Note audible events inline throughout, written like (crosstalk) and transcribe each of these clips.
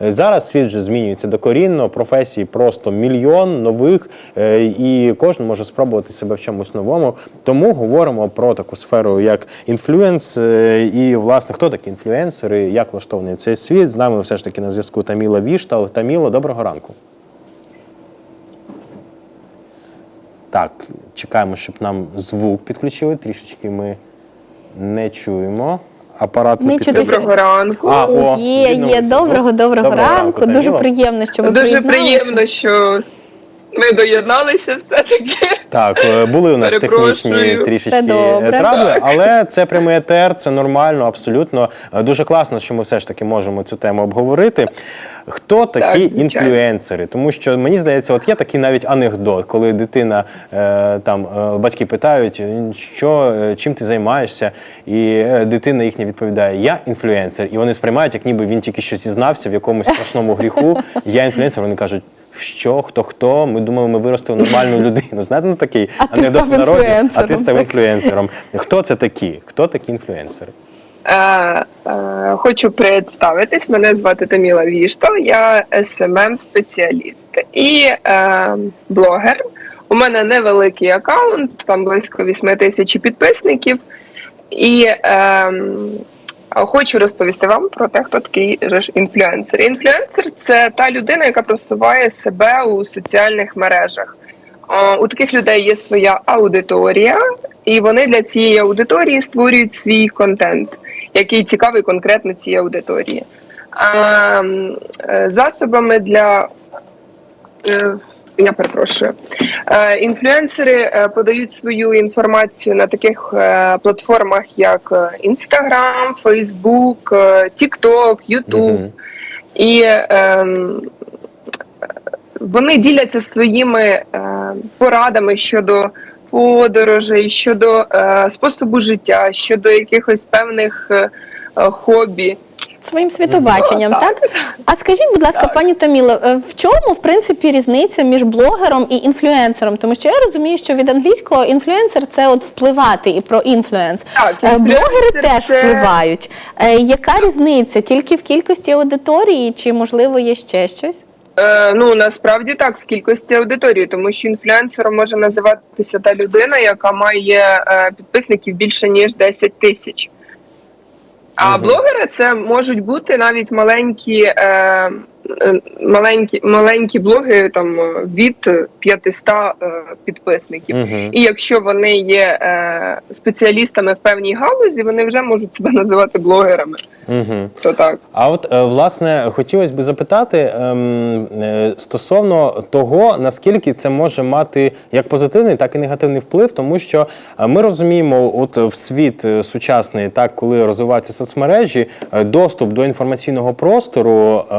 Зараз світ вже змінюється докорінно, професій просто мільйон нових, е, і кожен може спробувати себе в чомусь новому. Тому говоримо про таку сферу, як інфлюенс, е, і власне хто такі інфлюенсери, як влаштований цей світ. З нами все ж таки на зв'язку Таміла Віштал. Таміло, доброго ранку. Так, чекаємо, щоб нам звук підключили. Трішечки ми не чуємо. Апарат Не чути. Доброго ранку. А, о, є, є. відновився Доброго, звук. доброго, ранку. Дуже приємно, що ви Дуже приєдналися. приємно, що ви доєдналися все-таки. Так, е, були у нас технічні Перепрошую. трішечки Це добре. трабли, Так. але це прямий етер, це нормально, абсолютно. Е, Дуже класно, що ми все ж таки можемо цю тему обговорити. Хто такі звичайно. інфлюенсери? Тому що мені здається, от є такий навіть анекдот, коли дитина е, там е, батьки питають, що е, чим ти займаєшся, і е, дитина їхня відповідає: Я інфлюенсер, і вони сприймають, як ніби він тільки що зізнався в якомусь страшному гріху. Я інфлюенсер. Вони кажуть. Що, хто, хто? Ми думали, ми виростили нормальну людину. Знаєте, ну такий А ти анекдот став в народі, а ти став так. інфлюенсером. Хто це такі? Хто такі інфлюенсери? Е, е, хочу представитись. Мене звати Таміла Віштал, я smm спеціаліст і е, блогер. У мене невеликий аккаунт, там близько 8 тисяч підписників. І е, хочу розповісти вам про те, хто такий інфлюенсер. Інфлюенсер це та людина, яка просуває себе у соціальних мережах. У таких людей є своя аудиторія, і вони для цієї аудиторії створюють свій контент, який цікавий конкретно цій аудиторії. Е, засобами для е, я перепрошую. Е, Інфлюенсери е, подають свою інформацію на таких е, платформах, як Instagram, Facebook, е, TikTok, YouTube. Мгм. І ем, вони діляться своїми е, порадами щодо подорожей, щодо е, способу життя, щодо якихось певних е, хобі. Своїм світобаченням, Ну, так? так. А скажіть, будь ласка, Так. пані Таміло, е, в чому в принципі різниця між блогером і інфлюенсером? Тому що я розумію, що від англійського інфлюенсер це от впливати і про інфлюенс. Так, Е, Блогери інфлюенсер теж впливають. Е, Яка різниця? Тільки в кількості аудиторії, чи можливо є ще щось? Е, ну насправді так, в кількості аудиторії, тому що інфлюенсером може називатися та людина, яка має е, підписників більше ніж 10 тисяч. А блогери це можуть бути навіть маленькі, е, маленькі, маленькі блоги там е, від 500 е, підписників. Мгм. І якщо вони є е, спеціалістами в певній галузі, вони вже можуть себе називати блогерами. Мгм. То так. А от е, власне хотілося б запитати ем, е, стосовно того, наскільки це може мати як позитивний, так і негативний вплив, тому що е, ми розуміємо, от в світ е, сучасний, так коли розвиваються соцмережі, е, доступ до інформаційного простору е,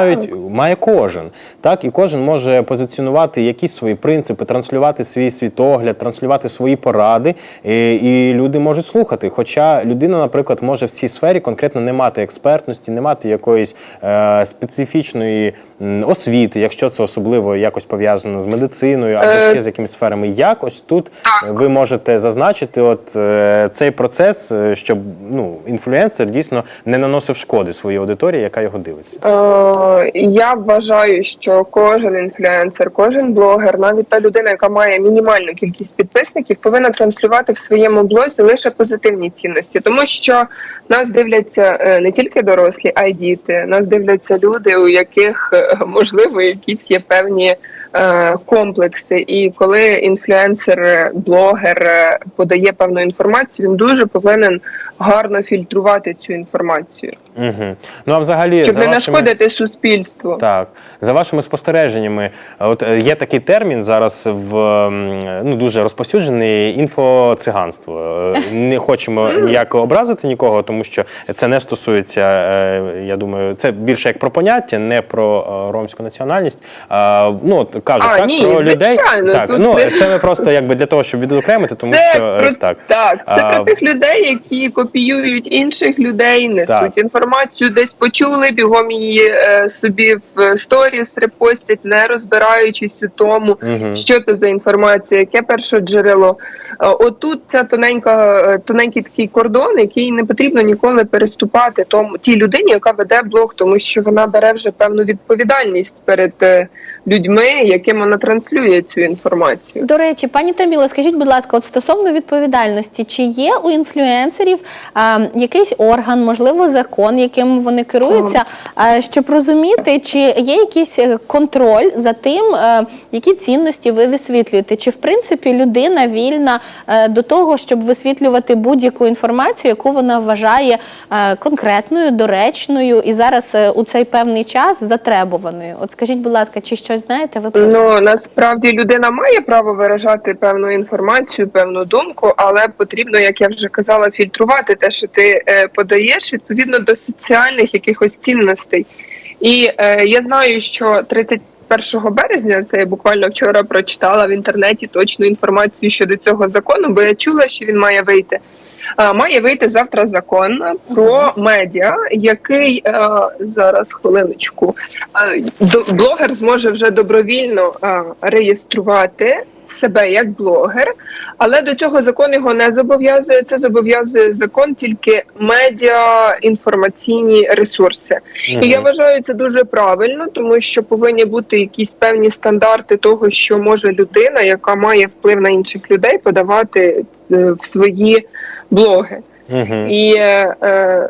мають має кожен. Так, і кожен може позиціонувати якісь свої принципи, транслювати свій світогляд, транслювати свої поради, і, і люди можуть слухати. Хоча людина, наприклад, може в цій сфері конкретно не мати експертності, не мати якоїсь е, специфічної освіти, якщо це особливо якось пов'язано з медициною або Е, ще з якимись сферами. Як ось тут ви можете зазначити от е, цей процес, е, щоб ну інфлюенсер дійсно не наносив шкоди своїй аудиторії, яка його дивиться. Е, я вважаю, що кожен інфлюенсер, кожен блогер, навіть та людина, яка має мінімальну кількість підписників, повинна транслювати в своєму блозі лише позитивні цінності, тому що нас дивляться не тільки дорослі, а й діти. Нас дивляться люди, у яких (laughs) можливо якісь є певні. е, Комплекси, і коли інфлюенсер, е, блогер е, подає певну інформацію, він дуже повинен гарно фільтрувати цю інформацію, Угу. Ну а взагалі щоб за не вашими... нашкодити суспільству. Так, за вашими спостереженнями, от е, є такий термін зараз в ну дуже розповсюджений інфоциганство. Е, Не хочемо ніяк образити нікого, тому що це не стосується. е, Я думаю, це більше як про поняття, не про ромську національність. Ну от кажуть А, так ні, про людей. Так, тут ну це- це ми просто якби для того, щоб відокремити, тому це що про так. так, це А, про тих людей, які копіюють інших людей, несуть Так. Інформацію, десь почули, бігом її е, собі в сторіс репостять, не розбираючись у тому, угу. що це за інформація, яке перше джерело. Е, Отут ця тоненька, е, тоненький такий кордон, який не потрібно ніколи переступати тому тій людині, яка веде блог, тому що вона бере вже певну відповідальність перед е, людьми, яким вона транслює цю інформацію. До речі, пані Таміло, скажіть, будь ласка, от стосовно відповідальності, чи є у інфлюенсерів а, якийсь орган, можливо, закон, яким вони керуються, а, щоб розуміти, чи є якийсь е, контроль за тим, е, які цінності ви висвітлюєте? Чи в принципі людина вільна е, до того, щоб висвітлювати будь-яку інформацію, яку вона вважає е, конкретною, доречною і зараз у цей певний час затребуваною? От скажіть, будь ласка, чи щось знаєте ви про? Ну насправді людина має право виражати певну інформацію, певну думку, але потрібно, як я вже казала, фільтрувати те, що ти е, подаєш відповідно до соціальних якихось цінностей. І е, я знаю, що 31 березня, це я буквально вчора прочитала в інтернеті точну інформацію щодо цього закону, бо я чула, що він має вийти. Е, Має вийти завтра закон про медіа, який е, зараз хвилиночку е, блогер зможе вже добровільно реєструвати себе як блогер, але до цього закон його не зобов'язує. Це зобов'язує закон тільки медіа інформаційні ресурси. І я вважаю це дуже правильно, тому що повинні бути якісь певні стандарти того, що може людина, яка має вплив на інших людей, подавати в свої блоги. Мгм. І, е, е,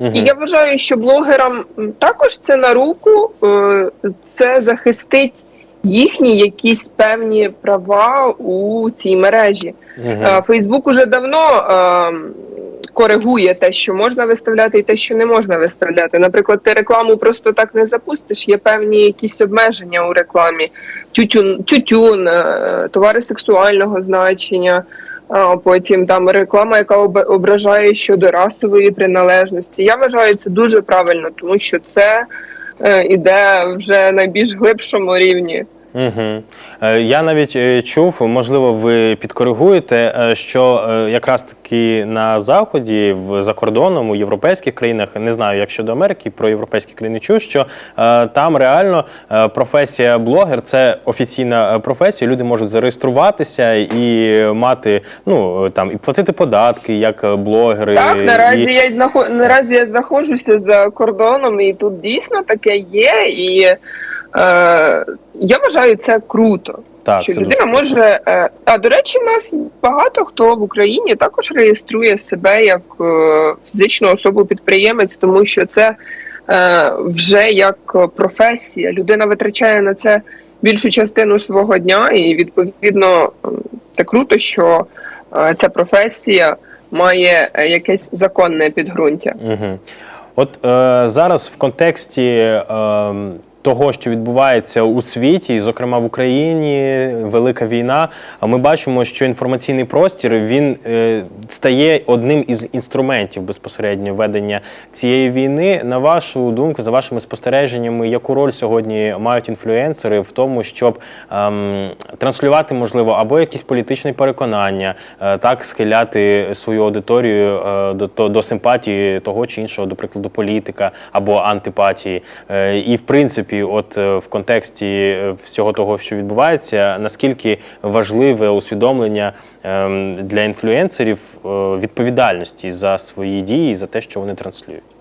Мгм. і я вважаю, що блогерам також це на руку, е, це захистить їхні якісь певні права у цій мережі. Е, Фейсбук уже давно е, коригує те, що можна виставляти, і те, що не можна виставляти. Наприклад, ти рекламу просто так не запустиш. Є певні якісь обмеження у рекламі, тютюн, тютюн, е, товари сексуального значення. Потім там реклама, яка об- ображає щодо расової приналежності. Я вважаю це дуже правильно, тому що це е, іде вже на більш глибшому рівні. Угу. Я навіть е, чув, можливо, ви підкоригуєте, е, що якраз таки на заході, в за кордоном, у європейських країнах, не знаю, як щодо Америки, про європейські країни чув, що там реально професія блогер це офіційна професія. Люди можуть зареєструватися і мати ну там і платити податки як блогери. Так, наразі і... я знахо... наразі я знаходжуся за кордоном, і тут дійсно таке є. І е, я вважаю це круто. Так, що це людина дуже може. Е, а до речі, в нас багато хто в Україні також реєструє себе як е, фізичну особу підприємець, тому що це е, вже як професія. Людина витрачає на це більшу частину свого дня, і відповідно це круто, що е, ця професія має е, якесь законне підґрунтя. Угу. От е, зараз в контексті е, того, що відбувається у світі, і, зокрема в Україні, велика війна. а Ми бачимо, що інформаційний простір він е, стає одним із інструментів безпосередньо ведення цієї війни. На вашу думку, за вашими спостереженнями, яку роль сьогодні мають інфлюенсери в тому, щоб ем, транслювати можливо або якісь політичні переконання, е, так схиляти свою аудиторію е, до, до, до симпатії того чи іншого, до прикладу, політика або антипатії. Е, і в принципі, от е, в контексті е, всього того, що відбувається, наскільки важливе усвідомлення ем, для інфлюенсерів е, відповідальності за свої дії, за те, що вони транслюють.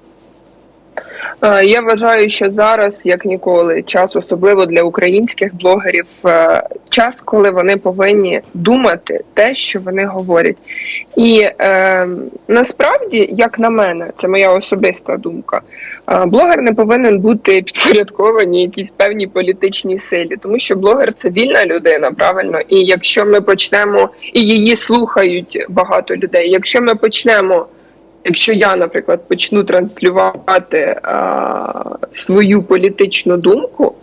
Е, Я вважаю, що зараз, як ніколи, час, особливо для українських блогерів, е, час, коли вони повинні думати те, що вони говорять. І е, насправді, як на мене, це моя особиста думка. е, Блогер не повинен бути підпорядкований якійсь певній політичній силі, тому що блогер це вільна людина, правильно. І якщо ми почнемо і її слухають багато людей, якщо ми почнемо якщо я, наприклад, почну транслювати а, свою політичну думку,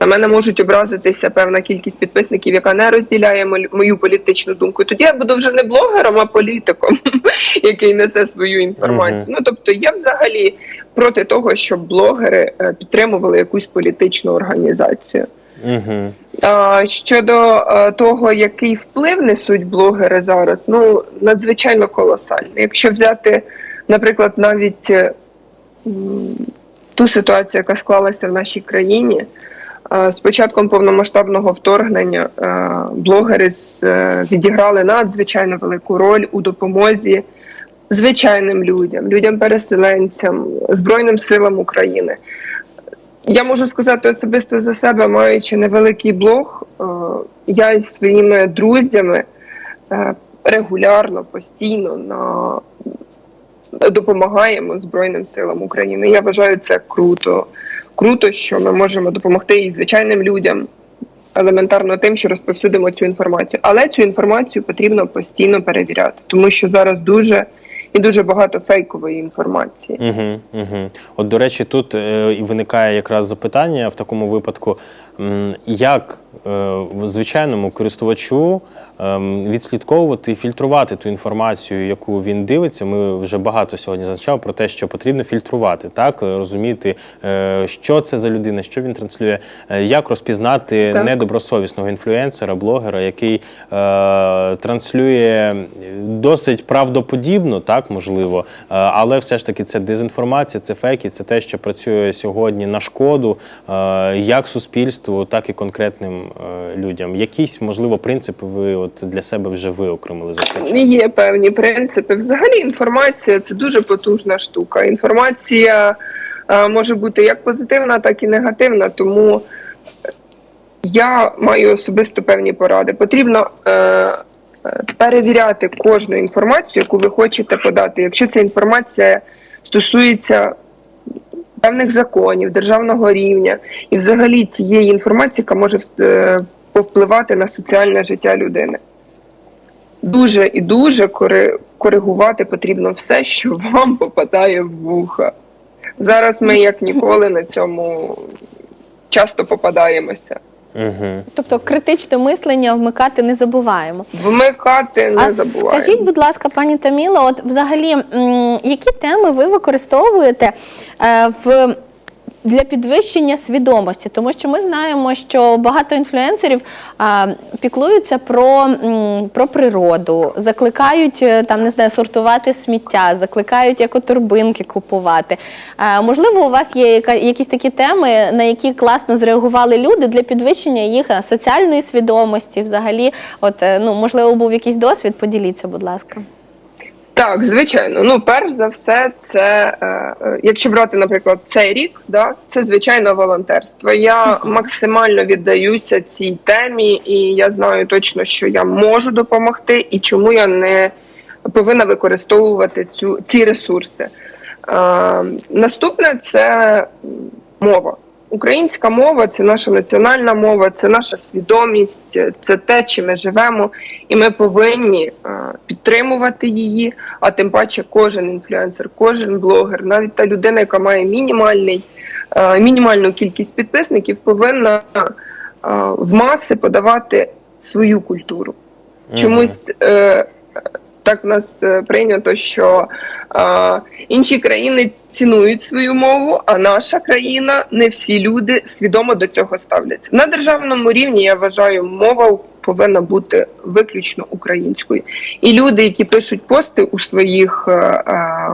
на мене можуть образитися певна кількість підписників, яка не розділяє мою- мою політичну думку. Тоді я буду вже не блогером, а політиком, (laughs) який несе свою інформацію. Ну тобто, я взагалі проти того, щоб блогери е, підтримували якусь політичну організацію. Угу. А, щодо е, того, який вплив несуть блогери зараз, ну надзвичайно колосальний. Якщо взяти, наприклад, навіть е, ту ситуацію, яка склалася в нашій країні, е, з початком повномасштабного вторгнення блогери відіграли надзвичайно велику роль у допомозі звичайним людям, людям-переселенцям, Збройним силам України. Я можу сказати особисто за себе, маючи невеликий блог, е, я із своїми друзями е, регулярно, постійно на допомагаємо Збройним силам України. Я вважаю це круто. Круто, що ми можемо допомогти і звичайним людям. Елементарно тим, що розповсюдимо цю інформацію, але цю інформацію потрібно постійно перевіряти, тому що зараз дуже і дуже багато фейкової інформації. Угу, угу. От, до речі, тут е, виникає якраз запитання в такому випадку, як звичайному користувачу ем, відслідковувати і фільтрувати ту інформацію, яку він дивиться. Ми вже багато сьогодні зазначали про те, що потрібно фільтрувати, так е, розуміти, е, що це за людина, що він транслює, е, як розпізнати Так. недобросовісного інфлюенсера, блогера, який е, транслює досить правдоподібно, так можливо, е, але все ж таки це дезінформація, це фейки, це те, що працює сьогодні на шкоду е, як суспільству, так і конкретним е, людям. Якісь можливо принципи ви от для себе вже виокремили за цей час? Є певні принципи. Взагалі інформація це дуже потужна штука. Інформація е, може бути як позитивна, так і негативна. Тому я маю особисто певні поради. Потрібно е, перевіряти кожну інформацію, яку ви хочете подати. Якщо ця інформація стосується певних законів, державного рівня і взагалі тієї інформації, яка може е, повпливати на соціальне життя людини. Дуже і дуже коригувати потрібно все, що вам попадає в вуха. Зараз ми як ніколи на цьому часто попадаємося. Угу. Тобто критичне мислення вмикати не забуваємо. Вмикати не а забуваємо. скажіть, будь ласка, пані Таміло, от взагалі, м, які теми ви використовуєте е, в. Для підвищення свідомості, тому що ми знаємо, що багато інфлюенсерів піклуються про, про природу, закликають е, там не знаю, сортувати сміття, закликають екоторбинки купувати. Можливо, у вас є якісь такі теми, на які класно зреагували люди для підвищення їх е, соціальної свідомості. Взагалі, от е, ну можливо, був якийсь досвід. Поділіться, будь ласка. Так, звичайно. Ну, перш за все, це е, е, якщо брати, наприклад, цей рік, да, це звичайно волонтерство. Я максимально віддаюся цій темі, і я знаю точно, що я можу допомогти, і чому я не повинна використовувати цю ці ресурси. Е, наступне це мова. Українська мова це наша національна мова, це наша свідомість, це те, чим ми живемо, і ми повинні е, підтримувати її. А тим паче, кожен інфлюенсер, кожен блогер, навіть та людина, яка має мінімальний, е, мінімальну кількість підписників, повинна е, в маси подавати свою культуру. Чомусь так в нас е, прийнято, що е, інші країни цінують свою мову, а наша країна не всі люди свідомо до цього ставляться. На державному рівні я вважаю, мова повинна бути виключно українською. І люди, які пишуть пости у своїх е, е,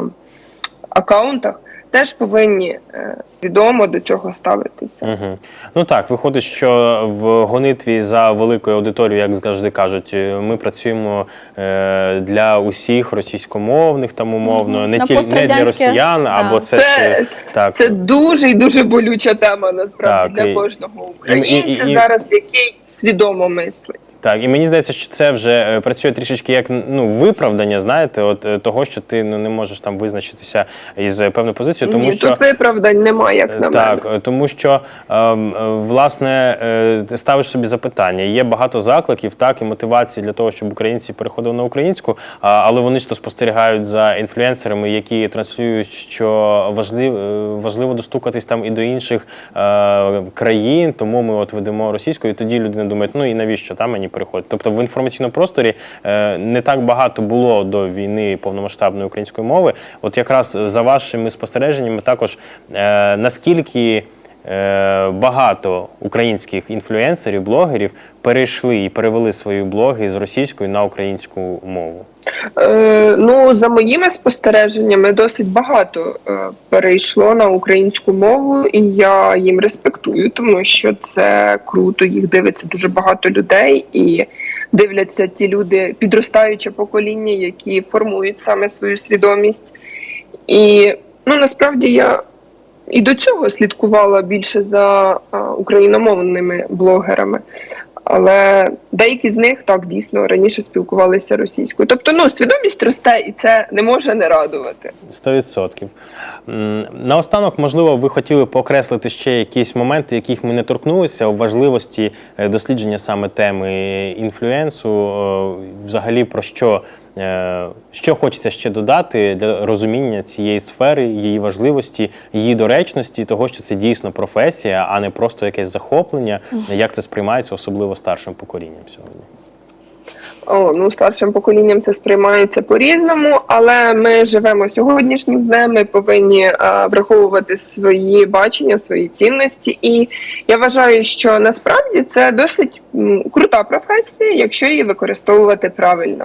акаунтах, теж повинні е, свідомо до цього ставитися. Угу. Ну так, виходить, що в гонитві за великою аудиторією, як завжди кажуть, е, ми працюємо е, для усіх російськомовних там умовно, не, ті, не для росіян, да. або це, Це- так. Це дуже і дуже болюча тема насправді Так, і- для кожного українця і- і- і- зараз, який свідомо мислить. Так, і мені здається, що це вже е, працює трішечки як ну виправдання, знаєте, от е, того, що ти ну не можеш там визначитися із е, певною позицією, тому Ні, що тут виправдань немає, як на так, мене. тому що ем, власне ти ставиш собі запитання. Є багато закликів, так і мотивації для того, щоб українці переходили на українську, але вони ж то спостерігають за інфлюенсерами, які транслюють, що важливо, важливо достукатись там і до інших країн, тому ми от ведемо російською. І тоді людина думає, ну і навіщо там мені переходити? Тобто в інформаційному просторі е, не так багато було до війни повномасштабної української мови. От якраз за вашими спостереженнями, також е, наскільки багато українських інфлюенсерів, блогерів перейшли і перевели свої блоги з російської на українську мову? Е, ну, за моїми спостереженнями, досить багато е, перейшло на українську мову, і я їм респектую, тому що це круто. Їх дивиться дуже багато людей, і дивляться ті люди, підростаюче покоління, які формують саме свою свідомість. І ну насправді я і до цього слідкувала більше за україномовними блогерами. Але деякі з них так дійсно раніше спілкувалися російською. Тобто, ну свідомість росте, і це не може не радувати. 100%. М, Наостанок, можливо, ви хотіли покреслити ще якісь моменти, яких ми не торкнулися у важливості е, дослідження саме теми інфлюенсу. Е, Взагалі, про що, що хочеться ще додати для розуміння цієї сфери, її важливості, її доречності, того, що це дійсно професія, а не просто якесь захоплення, як це сприймається, особливо старшим поколінням сьогодні. О, ну старшим поколінням це сприймається по-різному, але ми живемо сьогоднішнім днем. Ми повинні е, враховувати свої бачення, свої цінності. І я вважаю, що насправді це досить крута професія, якщо її використовувати правильно.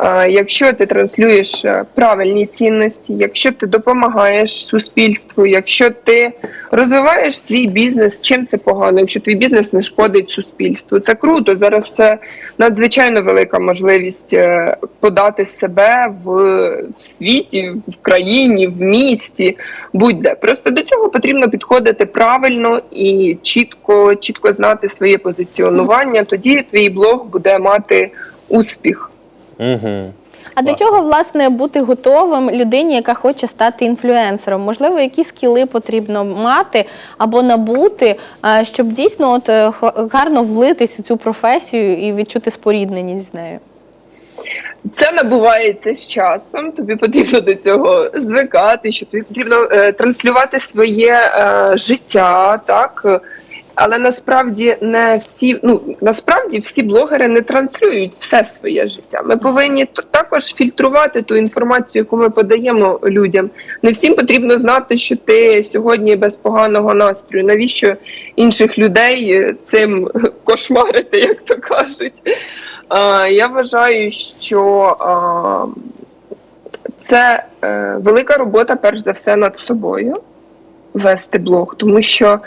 Е, якщо ти транслюєш е, правильні цінності, якщо ти допомагаєш суспільству, якщо ти розвиваєш свій бізнес, чим це погано, якщо твій бізнес не шкодить суспільству, це круто. Зараз це надзвичайно велика можливість е, подати себе в, в світі, в країні, в місті, будь-де. Просто до цього потрібно підходити правильно і чітко, чітко знати своє позиціонування. Тоді твій блог буде мати успіх. Угу. А до чого власне бути готовим людині, яка хоче стати інфлюенсером? Можливо, які скіли потрібно мати або набути, е, щоб дійсно от е, хо- гарно влитись у цю професію і відчути спорідненість з нею? Це набувається з часом. Тобі потрібно до цього звикати, що тобі потрібно е, транслювати своє е, життя, так. Але насправді не всі, ну насправді всі блогери не транслюють все своє життя. Ми повинні також фільтрувати ту інформацію, яку ми подаємо людям. Не всім потрібно знати, що ти сьогодні без поганого настрою. Навіщо інших людей е, цим (laughs) кошмарити, як то кажуть? Я вважаю, що це е, велика робота, перш за все, над собою вести блог, тому що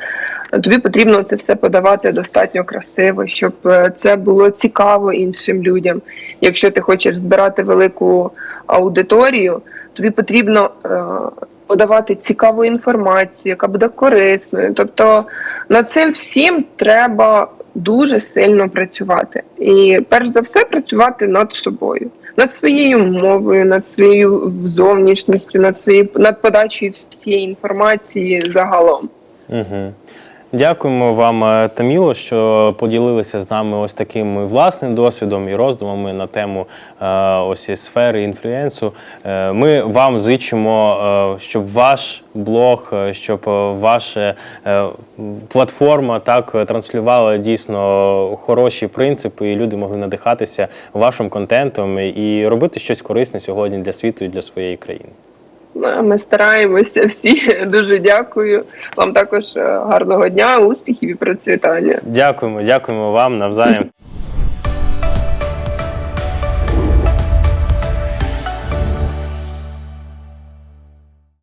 тобі потрібно це все подавати достатньо красиво, щоб е, це було цікаво іншим людям. Якщо ти хочеш збирати велику аудиторію, тобі потрібно е, подавати цікаву інформацію, яка буде корисною. Тобто над цим всім треба дуже сильно працювати. І перш за все працювати над собою, над своєю мовою, над своєю зовнішністю, над своєю над подачею всієї інформації загалом. Угу. Дякуємо вам, е, Таміло, що поділилися з нами ось таким власним досвідом і роздумами на тему е, ось сфери інфлюенсу. Е, Ми вам зичимо, щоб ваш блог, щоб ваша платформа так транслювала дійсно хороші принципи, і люди могли надихатися вашим контентом і робити щось корисне сьогодні для світу і для своєї країни. Ми стараємося (laughs) всі. Дуже дякую. Вам також е, гарного дня, успіхів і процвітання. Дякуємо, дякуємо вам навзаєм.